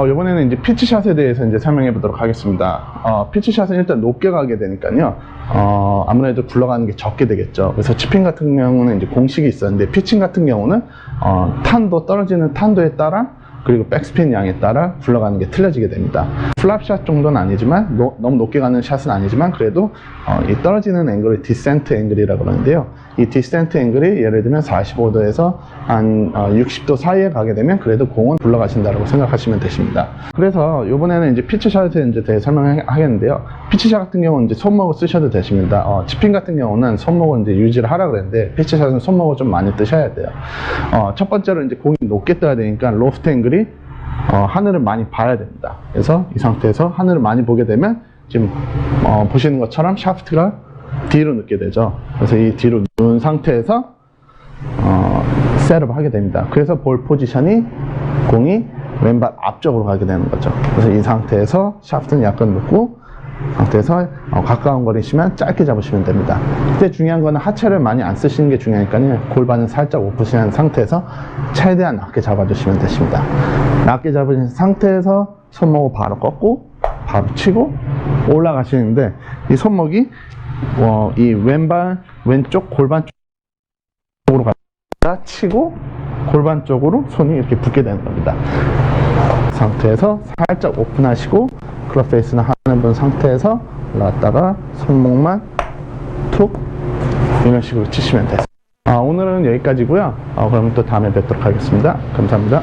어, 이번에는 이제 피치샷에 대해서 이제 설명해 보도록 하겠습니다. 어, 피치샷은 일단 높게 가게 되니까요. 어, 아무래도 굴러가는 게 적게 되겠죠. 그래서 치핑 같은 경우는 이제 공식이 있었는데 피칭 같은 경우는 어, 탄도 떨어지는 탄도에 따라 그리고 백스핀 양에 따라 굴러가는 게 틀려지게 됩니다. 플랍샷 정도는 아니지만 노- 너무 높게 가는 샷은 아니지만 그래도 어, 이 떨어지는 앵글을 디센트 앵글이라고 그러는데요. 이 디센트 앵글이 예를 들면 45도에서 한 어, 60도 사이에 가게 되면 그래도 공은 굴러가신다고 생각하시면 되십니다. 그래서 이번에는 이제 피치샷에 이제 대해 설명하겠는데요. 피치샷 같은 경우는 이제 손목을 쓰셔도 되십니다. 어, 치핑 같은 경우는 손목을 이제 유지를 하라 그랬는데 피치샷은 손목을 좀 많이 뜨셔야 돼요. 어, 첫 번째로 이제 공이 높게 떠야 되니까 로프트 앵글 이 어, 하늘을 많이 봐야 됩니다. 그래서 이 상태에서 하늘을 많이 보게 되면 지금 어, 보시는 것처럼 샤프트가 뒤로 눕게 되죠. 그래서 이 뒤로 누운 상태에서 어, 셋업을 하게 됩니다. 그래서 볼 포지션이 공이 왼발 앞쪽으로 가게 되는 거죠. 그래서 이 상태에서 샤프트는 약간 눕고 상태에서 어, 가까운 거리시면 짧게 잡으시면 됩니다. 그때 중요한 거는 하체를 많이 안 쓰시는 게 중요하니까요. 골반은 살짝 오프시한 상태에서 최대한 낮게 잡아주시면 되십니다. 낮게 잡으신 상태에서 손목을 바로 꺾고 바로 치고 올라가시는데 이 손목이 어, 이 왼발 왼쪽 골반 쪽으로 갔다 치고 골반 쪽으로 손이 이렇게 붙게 되는 겁니다. 상태에서 살짝 오픈하시고 클럽 페이스는 하는 분 상태에서 올라갔다가 손목만 툭 이런 식으로 치시면 돼요. 아, 오늘은 여기까지고요. 아, 그럼 또 다음에 뵙도록 하겠습니다. 감사합니다.